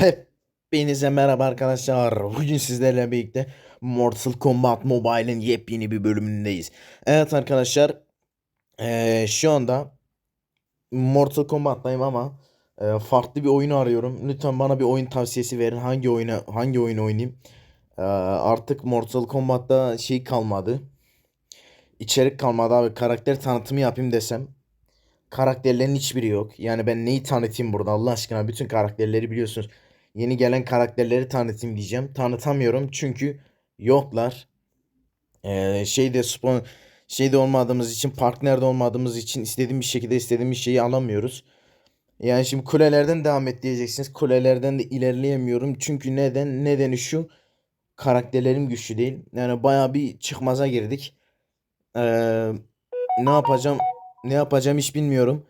Hepinize merhaba arkadaşlar. Bugün sizlerle birlikte Mortal Kombat Mobile'in yepyeni bir bölümündeyiz. Evet arkadaşlar, eee, şu anda Mortal Kombat'tayım ama eee, farklı bir oyunu arıyorum. Lütfen bana bir oyun tavsiyesi verin. Hangi oyuna hangi oyun oynayayım? Eee, artık Mortal Kombat'ta şey kalmadı. İçerik kalmadı abi. Karakter tanıtımı yapayım desem karakterlerin hiçbiri yok. Yani ben neyi tanıtayım burada Allah aşkına bütün karakterleri biliyorsunuz. Yeni gelen karakterleri tanıtayım diyeceğim. Tanıtamıyorum çünkü yoklar. Ee, şeyde spon şeyde olmadığımız için partnerde olmadığımız için istediğim bir şekilde istediğim bir şeyi alamıyoruz. Yani şimdi kulelerden devam et diyeceksiniz. Kulelerden de ilerleyemiyorum. Çünkü neden? Nedeni şu. Karakterlerim güçlü değil. Yani baya bir çıkmaza girdik. Ee, ne yapacağım? Ne yapacağım hiç bilmiyorum.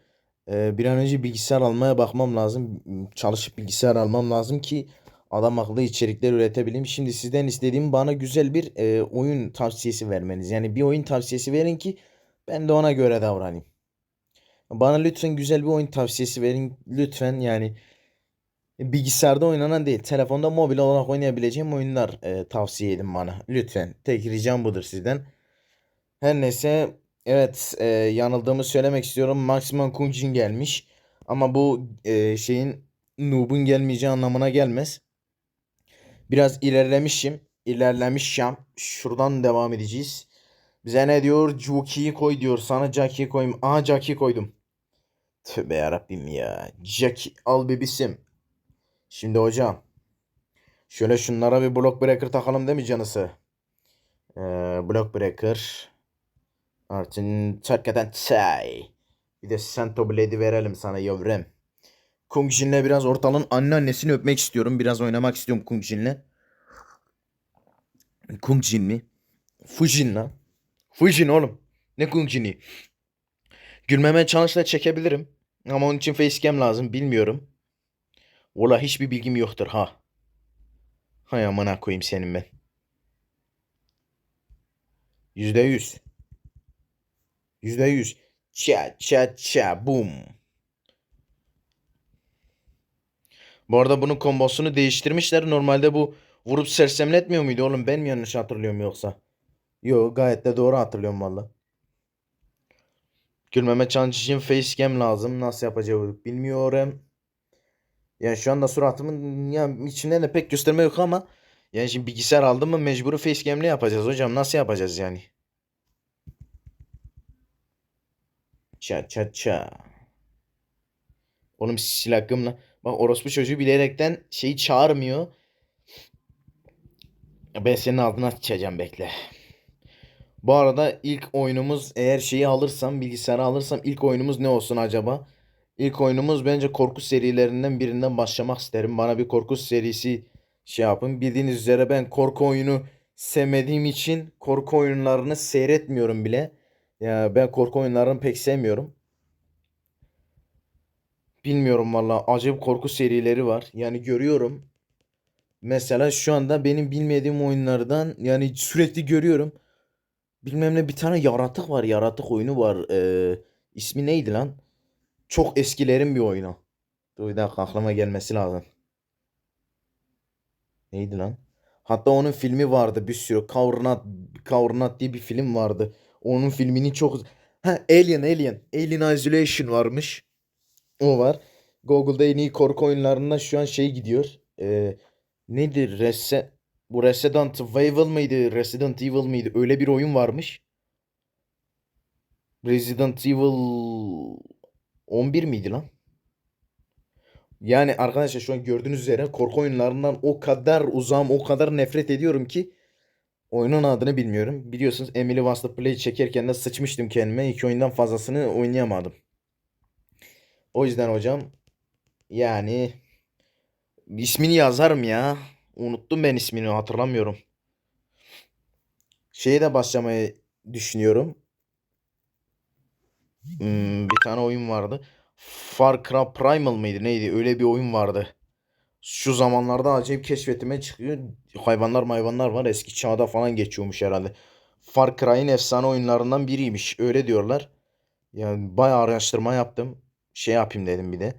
Ee, bir an önce bilgisayar almaya bakmam lazım. Çalışıp bilgisayar almam lazım ki adam akıllı içerikler üretebileyim. Şimdi sizden istediğim bana güzel bir e, oyun tavsiyesi vermeniz. Yani bir oyun tavsiyesi verin ki ben de ona göre davranayım. Bana lütfen güzel bir oyun tavsiyesi verin. Lütfen yani bilgisayarda oynanan değil. Telefonda mobil olarak oynayabileceğim oyunlar e, tavsiye edin bana. Lütfen. Tek ricam budur sizden. Her neyse evet e, yanıldığımı söylemek istiyorum. Maximum Kunjin gelmiş. Ama bu e, şeyin Noob'un gelmeyeceği anlamına gelmez. Biraz ilerlemişim. İlerlemişim. Şuradan devam edeceğiz. Bize ne diyor? Jockey'i koy diyor. Sana Jackie'yi koyayım. Aha Jackie'yi koydum. Tövbe yarabbim ya. Jackie al bebisim. Şimdi hocam. Şöyle şunlara bir block breaker takalım değil mi canısı? Ee, block breaker. Artın Türkiye'den çay. Bir de Santo Blade'i verelim sana yavrum. Kung Jin'le biraz ortalığın anneannesini öpmek istiyorum. Biraz oynamak istiyorum Kung Jin'le. Kung Jin mi? Fujin lan. Fujin oğlum. Ne Kung Jin'i? Gülmeme challenge'la çekebilirim. Ama onun için facecam lazım. Bilmiyorum. Valla hiçbir bilgim yoktur ha. Hay amına koyayım senin ben. Yüzde yüz. Yüzde yüz. Ça ça ça boom. Bu arada bunun kombosunu değiştirmişler. Normalde bu vurup sersemletmiyor muydu oğlum? Ben mi yanlış hatırlıyorum yoksa? Yo gayet de doğru hatırlıyorum valla. Gülmeme challenge için facecam lazım. Nasıl yapacağız bilmiyorum. Yani şu anda suratımın ya içinden de pek gösterme yok ama yani şimdi bilgisayar aldım mı mecburi facecam'le yapacağız hocam. Nasıl yapacağız yani? Ça ça ça. Oğlum silahımla. Bak orospu çocuğu bilerekten şeyi çağırmıyor. Ben senin altına sıçacağım bekle. Bu arada ilk oyunumuz eğer şeyi alırsam bilgisayarı alırsam ilk oyunumuz ne olsun acaba? İlk oyunumuz bence korku serilerinden birinden başlamak isterim. Bana bir korku serisi şey yapın. Bildiğiniz üzere ben korku oyunu sevmediğim için korku oyunlarını seyretmiyorum bile. Ya ben korku oyunlarını pek sevmiyorum. Bilmiyorum valla acayip korku serileri var. Yani görüyorum. Mesela şu anda benim bilmediğim oyunlardan yani sürekli görüyorum. Bilmem ne bir tane yaratık var. Yaratık oyunu var. Ee, ismi neydi lan? Çok eskilerin bir oyunu. Dur bir dakika aklıma gelmesi lazım. Neydi lan? Hatta onun filmi vardı bir sürü. Covenant, Covenant diye bir film vardı. Onun filmini çok... Ha Alien Alien. Alien Isolation varmış. O var. Google'da en iyi korku oyunlarından şu an şey gidiyor. Ee, nedir? Rese bu Resident Evil mıydı? Resident Evil mıydı? Öyle bir oyun varmış. Resident Evil 11 miydi lan? Yani arkadaşlar şu an gördüğünüz üzere korku oyunlarından o kadar uzağım, o kadar nefret ediyorum ki oyunun adını bilmiyorum. Biliyorsunuz Emily Wants to Play çekerken de sıçmıştım kendime. İki oyundan fazlasını oynayamadım. O yüzden hocam yani ismini yazarım ya. Unuttum ben ismini hatırlamıyorum. Şeye de başlamayı düşünüyorum. Hmm, bir tane oyun vardı. Far Cry Primal mıydı neydi? Öyle bir oyun vardı. Şu zamanlarda acayip keşfetime çıkıyor. Hayvanlar hayvanlar var. Eski çağda falan geçiyormuş herhalde. Far Cry'in efsane oyunlarından biriymiş. Öyle diyorlar. Yani bayağı araştırma yaptım. Şey yapayım dedim bir de.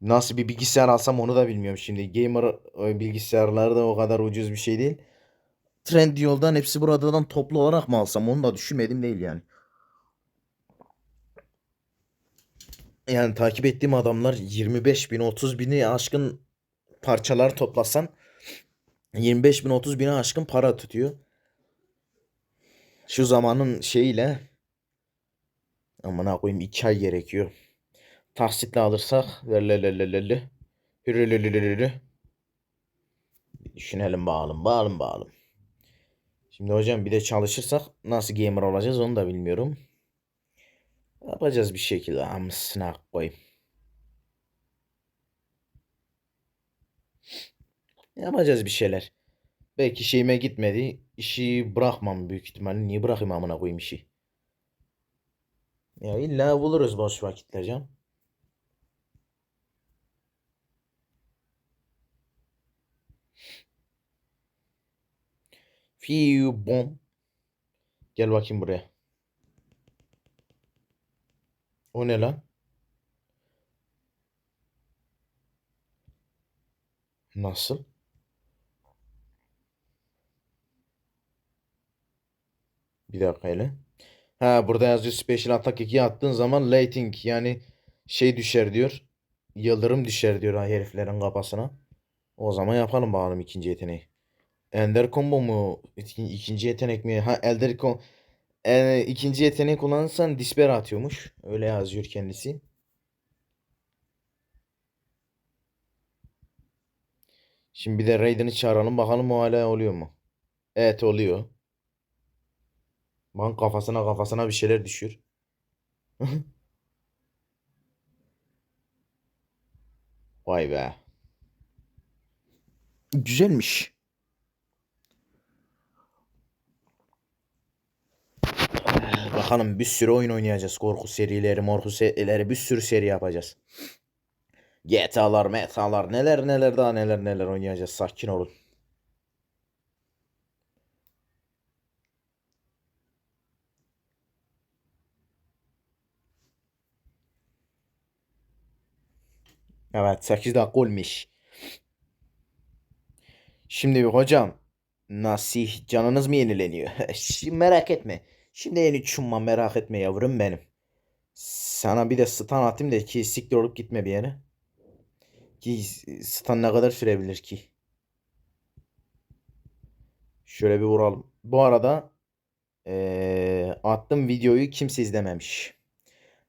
Nasıl bir bilgisayar alsam onu da bilmiyorum şimdi. Gamer e, bilgisayarları da o kadar ucuz bir şey değil. Trendyol'dan hepsi buradan toplu olarak mı alsam onu da düşünmedim değil yani. Yani takip ettiğim adamlar 25 bin 30 bini aşkın parçalar toplasan 25 bin 30 bine aşkın para tutuyor. Şu zamanın şeyiyle amına koyayım 2 ay gerekiyor. Taksitle alırsak lelelelelele hürülülülülülü. Bir Düşünelim bakalım bakalım bakalım. Şimdi hocam bir de çalışırsak nasıl gamer olacağız onu da bilmiyorum. Yapacağız bir şekilde amısına koyayım. Yapacağız bir şeyler. Belki şeyime gitmedi. İşi bırakmam büyük ihtimalle. Niye bırakayım amına koyayım işi? Ya illa buluruz boş vakitler canım. Fiu bom. Gel bakayım buraya. O ne lan? Nasıl? Bir dakika hele. Ha burada yazıyor Special Attack 2'ye attığın zaman Lighting yani şey düşer diyor. Yıldırım düşer diyor ha heriflerin kafasına. O zaman yapalım bakalım ikinci yeteneği. Ender Combo mu? İki- İkinci yetenek mi? Ha Elder Combo. E, ikinci yeteneği kullanırsan Disper atıyormuş. Öyle yazıyor kendisi. Şimdi bir de Raiden'ı çağıralım bakalım o hala oluyor mu? Evet oluyor. Lan kafasına kafasına bir şeyler düşüyor. Vay be. Güzelmiş. Bakalım bir sürü oyun oynayacağız. Korku serileri, morku serileri bir sürü seri yapacağız. GTA'lar, metalar neler neler daha neler neler oynayacağız. Sakin olun. Evet 8 dakika olmuş. Şimdi hocam Nasih canınız mı yenileniyor? Merak etme. Şimdi yeni çumma merak etme yavrum benim. Sana bir de stun atayım da ki siktir olup gitme bir yere. Ki stun ne kadar sürebilir ki? Şöyle bir vuralım. Bu arada eee attığım videoyu kimse izlememiş.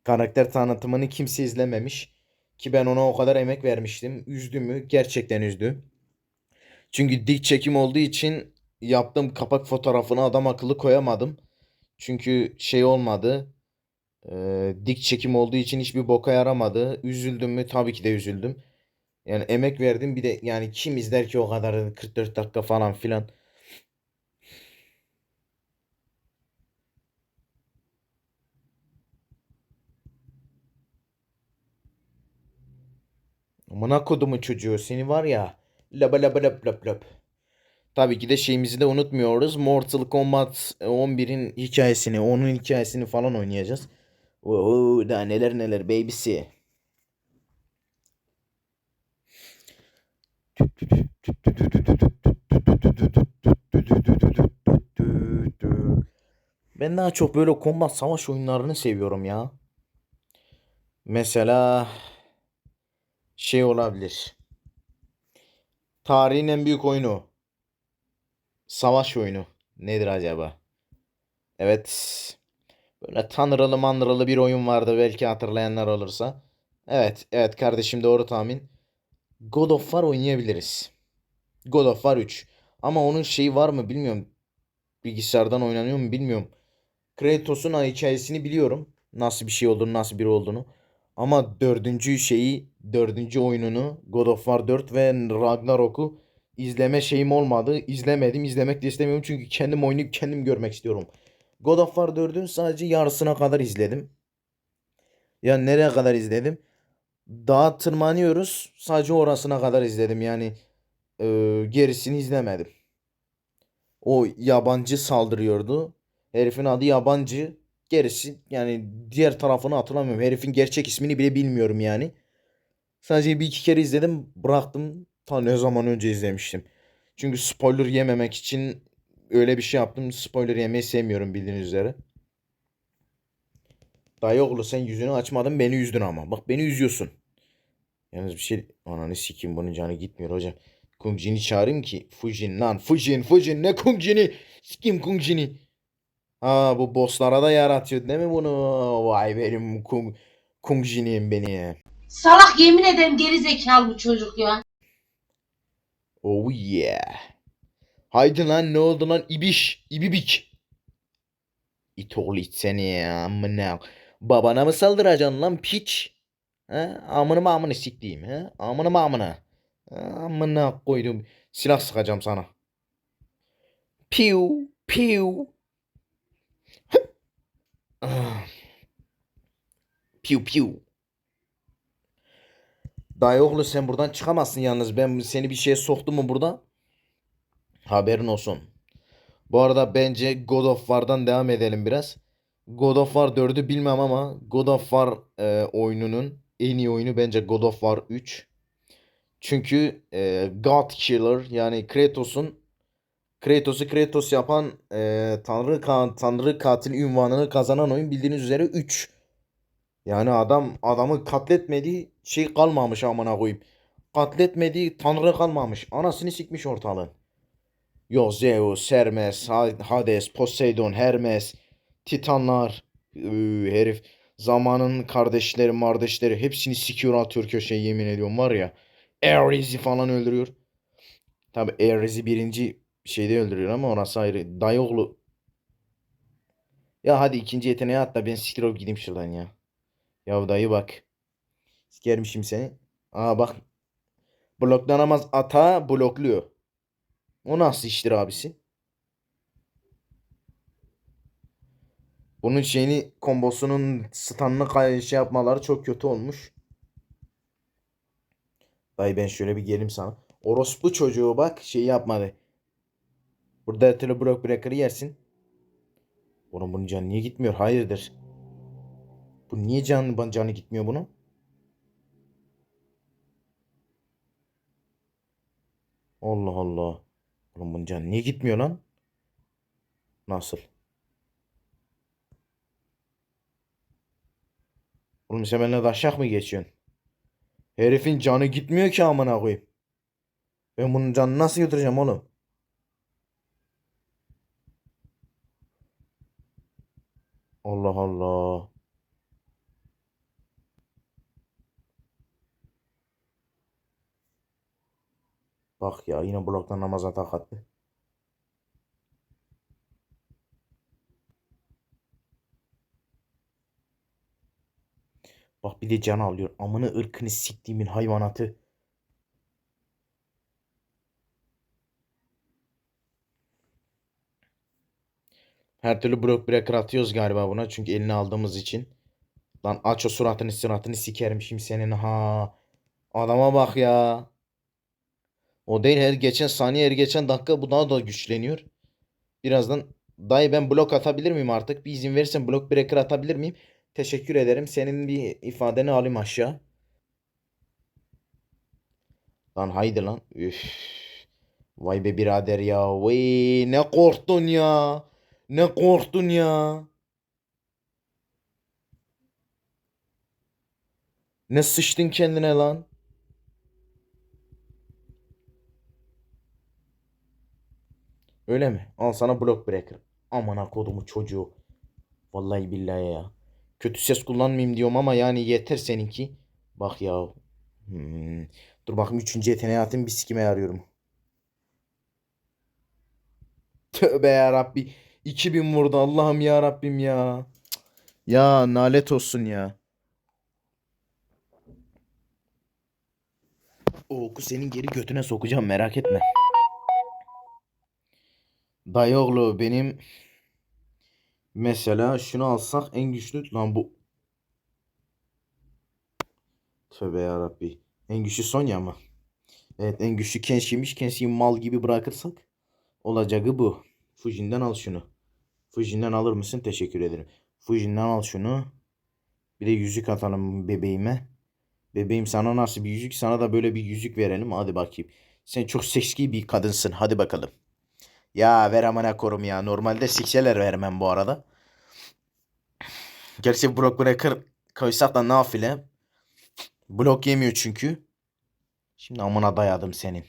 Karakter tanıtımını kimse izlememiş. Ki ben ona o kadar emek vermiştim. Üzdü mü? Gerçekten üzdü. Çünkü dik çekim olduğu için yaptığım kapak fotoğrafını adam akıllı koyamadım. Çünkü şey olmadı. Ee, dik çekim olduğu için hiçbir boka yaramadı. Üzüldüm mü? Tabii ki de üzüldüm. Yani emek verdim. Bir de yani kim izler ki o kadar 44 dakika falan filan. Amına kodumu çocuğu seni var ya. Laba laba lap lap lap. Tabii ki de şeyimizi de unutmuyoruz. Mortal Kombat 11'in hikayesini, onun hikayesini falan oynayacağız. Oo, daha neler neler babysi. Ben daha çok böyle kombat savaş oyunlarını seviyorum ya. Mesela şey olabilir. Tarihin en büyük oyunu. Savaş oyunu. Nedir acaba? Evet. Böyle tanrılı manrılı bir oyun vardı belki hatırlayanlar olursa. Evet, evet kardeşim doğru tahmin. God of War oynayabiliriz. God of War 3. Ama onun şeyi var mı bilmiyorum. Bilgisayardan oynanıyor mu bilmiyorum. Kratos'un hikayesini biliyorum. Nasıl bir şey olduğunu, nasıl biri olduğunu. Ama dördüncü şeyi, dördüncü oyununu God of War 4 ve Ragnarok'u izleme şeyim olmadı. İzlemedim, izlemek de istemiyorum çünkü kendim oynayıp kendim görmek istiyorum. God of War 4'ün sadece yarısına kadar izledim. Ya nereye kadar izledim? Dağa tırmanıyoruz. Sadece orasına kadar izledim. Yani e, gerisini izlemedim. O yabancı saldırıyordu. Herifin adı yabancı. Gerisi yani diğer tarafını hatırlamıyorum. Herifin gerçek ismini bile bilmiyorum yani. Sadece bir iki kere izledim bıraktım. Ta ne zaman önce izlemiştim. Çünkü spoiler yememek için öyle bir şey yaptım. Spoiler yemeyi sevmiyorum bildiğiniz üzere. Dayı oğlu sen yüzünü açmadın beni üzdün ama. Bak beni üzüyorsun. Yalnız bir şey... Ananı sikeyim bunun canı gitmiyor hocam. Kung Jin'i çağırayım ki. Fujin lan Fujin Fujin ne Kung Jin'i? Sikeyim Kung Jin'i. Ha bu bosslara da yaratıyor değil mi bunu? Vay benim Kung, Kung Jin'im beni. Salak yemin ederim geri zekalı bu çocuk ya. Oh yeah. Haydi lan ne oldu lan ibiş ibibik. İt oğlu it seni ya amına. Babana mı saldıracaksın lan piç? Ha? Amını mı amını siktiğim ha? Amını mı amını? Amına koydum. Silah sıkacağım sana. Piu piu. Ah. Piu piu. Dayı oğlu sen buradan çıkamazsın yalnız. Ben seni bir şeye soktum mu burada? Haberin olsun. Bu arada bence God of War'dan devam edelim biraz. God of War 4'ü bilmem ama God of War e, oyununun en iyi oyunu bence God of War 3. Çünkü e, God Killer yani Kratos'un Kratos'u Kratos yapan e, Tanrı ka- Tanrı katil ünvanını kazanan oyun bildiğiniz üzere 3. Yani adam adamı katletmediği şey kalmamış amına koyayım. Katletmediği tanrı kalmamış. Anasını sikmiş ortalığın. Yo Zeus, Hermes, Ha- Hades, Poseidon, Hermes, Titanlar. Üü, herif zamanın kardeşleri, mardeşleri hepsini sikiyor atıyor köşeye yemin ediyorum var ya. Ares'i falan öldürüyor. Tabi Ares'i birinci şeyde öldürüyor ama orası ayrı. Dayıoğlu. Ya hadi ikinci yeteneğe at da ben siktir gideyim şuradan ya. Ya dayı bak. Sikerim şimdi seni. Aa bak. Bloklanamaz ata blokluyor. O nasıl iştir abisi? Bunun şeyini kombosunun stun'ını kay- şey yapmaları çok kötü olmuş. Dayı ben şöyle bir gelim sana. Orospu çocuğu bak şey yapmadı. Burada her türlü block breaker'ı yersin. Oğlum bunun canı niye gitmiyor? Hayırdır? Bu niye canı, canı gitmiyor bunun? Allah Allah. Oğlum bunun canı niye gitmiyor lan? Nasıl? Oğlum sen benimle daşak mı geçiyorsun? Herifin canı gitmiyor ki amına koyayım. Ben bunun canını nasıl götüreceğim oğlum? Allah Allah. Bak ya yine bloktan namaza tak attı. Bak bir de can alıyor. Amını ırkını siktiğimin hayvanatı. Her türlü blok breaker atıyoruz galiba buna. Çünkü elini aldığımız için. Lan aç o suratını suratını sikerim şimdi senin ha. Adama bak ya. O değil her geçen saniye her geçen dakika bu daha da güçleniyor. Birazdan dayı ben blok atabilir miyim artık? Bir izin verirsen blok breaker atabilir miyim? Teşekkür ederim. Senin bir ifadeni alayım aşağı. Lan haydi lan. Üf. Vay be birader ya. Vay ne korktun ya. Ne korktun ya. Ne sıçtın kendine lan. Öyle mi? Al sana block breaker. Amına kodumu çocuğu. Vallahi billahi ya. Kötü ses kullanmayayım diyorum ama yani yeter seninki. Bak ya. Hmm. Dur bakayım üçüncü yeteneği atayım bir sikime yarıyorum. Tövbe ya Rabbi. 2000 vurdu Allah'ım ya Rabbim ya. Ya nalet olsun ya. Oku senin geri götüne sokacağım merak etme. Dayıoğlu benim mesela şunu alsak en güçlü lan bu. Tövbe yarabbi. En güçlü Sonya mı? Evet en güçlü Kenshi'ymiş. Kenshi'yi mal gibi bırakırsak olacağı bu. Fujin'den al şunu. Fujin'den alır mısın? Teşekkür ederim. Fujin'den al şunu. Bir de yüzük atalım bebeğime. Bebeğim sana nasıl bir yüzük? Sana da böyle bir yüzük verelim. Hadi bakayım. Sen çok seksi bir kadınsın. Hadi bakalım. Ya ver amına korum ya. Normalde sikseler vermem bu arada. Gerçi Brock Breaker koysak da nafile. Blok yemiyor çünkü. Şimdi amına dayadım senin.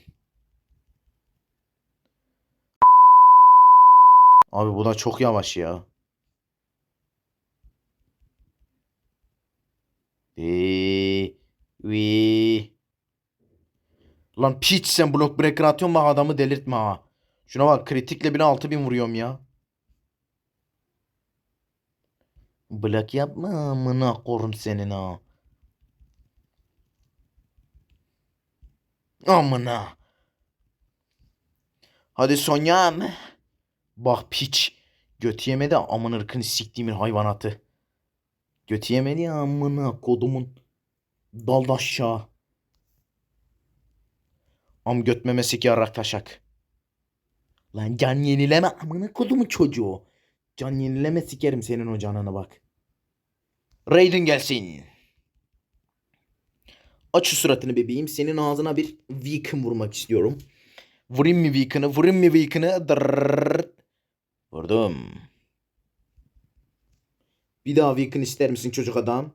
Abi bu da çok yavaş ya. Eee. Lan piç sen blok breaker atıyorsun bak adamı delirtme ha. Şuna bak kritikle bile 6000 vuruyorum ya. Blok yapma amına korum senin ha. Amına. Hadi Sonya'm. Bak piç. Göt yemedi amın ırkını siktiğimin hayvanatı. Göt yemedi ya amına kodumun. Dalda aşağı. Am göt memesi yarrak taşak. Lan can yenileme amına kodumun çocuğu. Can yenileme sikerim senin o canına bak. Raiden gelsin. Aç şu suratını bebeğim. Senin ağzına bir Weaken vurmak istiyorum. Vurayım mı Weaken'ı? Vurayım mı Weaken'ı? Vurdum. Bir daha Weaken ister misin çocuk adam?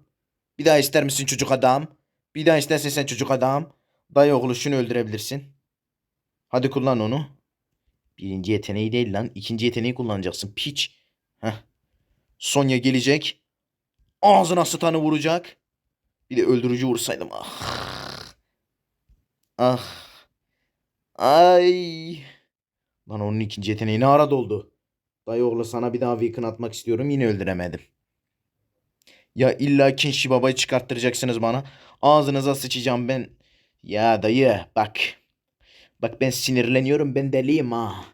Bir daha ister misin çocuk adam? Bir daha istersen sen çocuk adam. Dayı oğlu şunu öldürebilirsin. Hadi kullan onu. Birinci yeteneği değil lan. ikinci yeteneği kullanacaksın. Piç. Heh. Sonya gelecek. Ağzına sıtanı vuracak. Bir de öldürücü vursaydım. Ah. Ah. Ay. Lan onun ikinci yeteneği ne ara doldu? Dayı oğlu sana bir daha Weaken atmak istiyorum. Yine öldüremedim. Ya illa Kinshi babayı çıkarttıracaksınız bana. Ağzınıza sıçacağım ben. Ya dayı bak. Bak ben sinirleniyorum. Ben deliyim ha.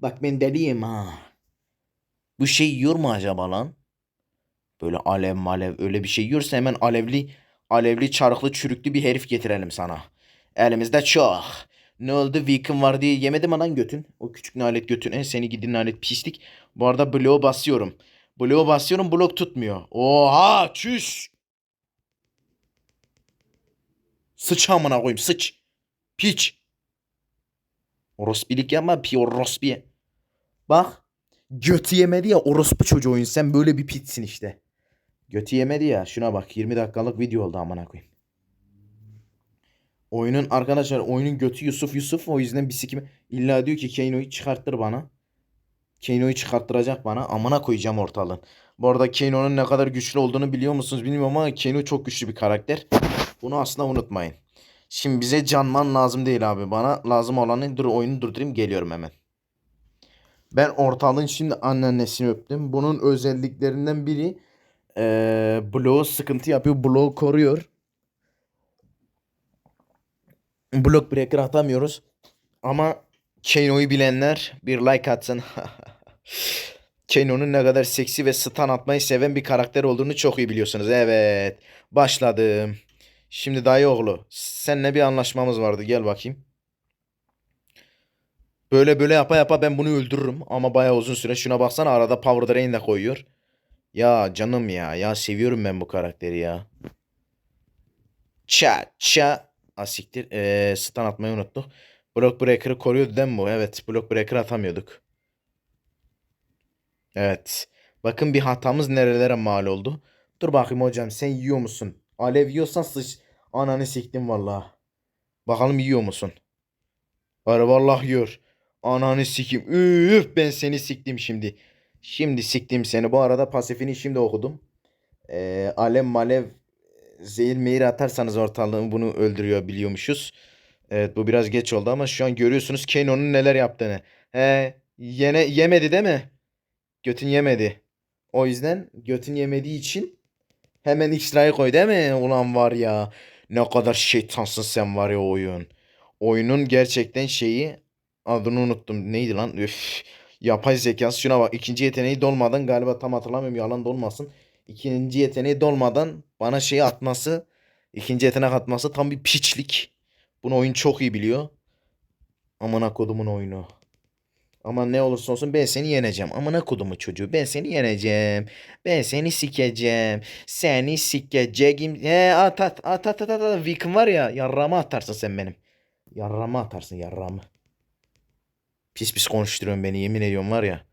Bak ben deliyim ha. Bu şey yiyor mu acaba lan? Böyle alev malev öyle bir şey yiyorsa hemen alevli alevli çarıklı çürüklü bir herif getirelim sana. Elimizde çok. Ne oldu Weaken var diye yemedi mi lan götün? O küçük nalet götün. E, seni gidin nalet pislik. Bu arada bloğu basıyorum. Bloğu basıyorum blok tutmuyor. Oha çüş. Sıç amına koyayım sıç. Piç. Orospilik yapma pi orospi. Bak. Götü yemedi ya orospu çocuğuyun sen böyle bir pitsin işte. Götü yemedi ya şuna bak 20 dakikalık video oldu amına koyayım. Oyunun arkadaşlar oyunun götü Yusuf Yusuf o yüzden bir sikimi illa diyor ki Kano'yu çıkarttır bana. Kano'yu çıkarttıracak bana amına koyacağım ortalığın. Bu arada Kano'nun ne kadar güçlü olduğunu biliyor musunuz bilmiyorum ama Kano çok güçlü bir karakter. Bunu asla unutmayın. Şimdi bize canman lazım değil abi. Bana lazım olanı dur oyunu durdurayım geliyorum hemen. Ben ortalığın şimdi anneannesini öptüm. Bunun özelliklerinden biri eee bloğu sıkıntı yapıyor. Bloğu koruyor. Block breaker atamıyoruz. Ama Kano'yu bilenler bir like atsın. Kano'nun ne kadar seksi ve stun atmayı seven bir karakter olduğunu çok iyi biliyorsunuz. Evet. Başladım. Şimdi dayı oğlu. Seninle bir anlaşmamız vardı. Gel bakayım. Böyle böyle yapa yapa ben bunu öldürürüm. Ama bayağı uzun süre. Şuna baksana arada Power Drain de koyuyor. Ya canım ya. Ya seviyorum ben bu karakteri ya. Ça ça. Asiktir. Ee, stun atmayı unuttuk. Block Breaker'ı koruyordu değil mi bu? Evet. Block Breaker atamıyorduk. Evet. Bakın bir hatamız nerelere mal oldu. Dur bakayım hocam sen yiyor musun? Alev yiyorsan sıç. Ananı siktim vallahi. Bakalım yiyor musun? Var vallahi yiyor. Ananı sikim. Üf ben seni siktim şimdi. Şimdi siktim seni. Bu arada pasifini şimdi okudum. Ee, alev malev zehir mehir atarsanız ortalığın bunu öldürüyor biliyormuşuz. Evet bu biraz geç oldu ama şu an görüyorsunuz Kano'nun neler yaptığını. He yene yemedi değil mi? Götün yemedi. O yüzden götün yemediği için hemen X-Ray'ı koy değil mi? Ulan var ya ne kadar şeytansın sen var ya oyun. Oyunun gerçekten şeyi adını unuttum. Neydi lan? Üf. Yapay zekası şuna bak. ikinci yeteneği dolmadan galiba tam hatırlamıyorum yalan da olmasın. İkinci yeteneği dolmadan bana şeyi atması ikinci yetenek atması tam bir piçlik. Bunu oyun çok iyi biliyor. Amına kodumun oyunu. Ama ne olursa olsun ben seni yeneceğim. Amına kodumu çocuğu. Ben seni yeneceğim. Ben seni sikeceğim. Seni sikeceğim. He at at at at at at. at. Vick'in var ya yarrağıma atarsın sen benim. Yarrağıma atarsın yarrağımı. Pis pis konuşturuyorsun beni yemin ediyorum var ya.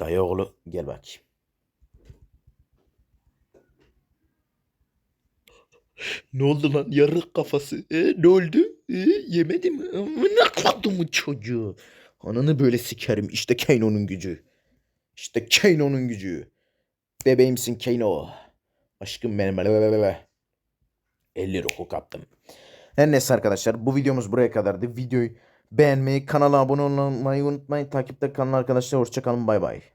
Dayı oğlu gel bakayım. Ne oldu lan yarık kafası? E, ne oldu? E, yemedi mi? Amına kodumun çocuğu. Ananı böyle sikerim. İşte Kano'nun gücü. İşte Kano'nun gücü. Bebeğimsin Kano. Aşkım benim. Be, be, be, be. 50 ruhu kaptım. Her neyse arkadaşlar bu videomuz buraya kadardı. Videoyu beğenmeyi, kanala abone olmayı unutmayın. Takipte kalın arkadaşlar. Hoşçakalın. Bay bay.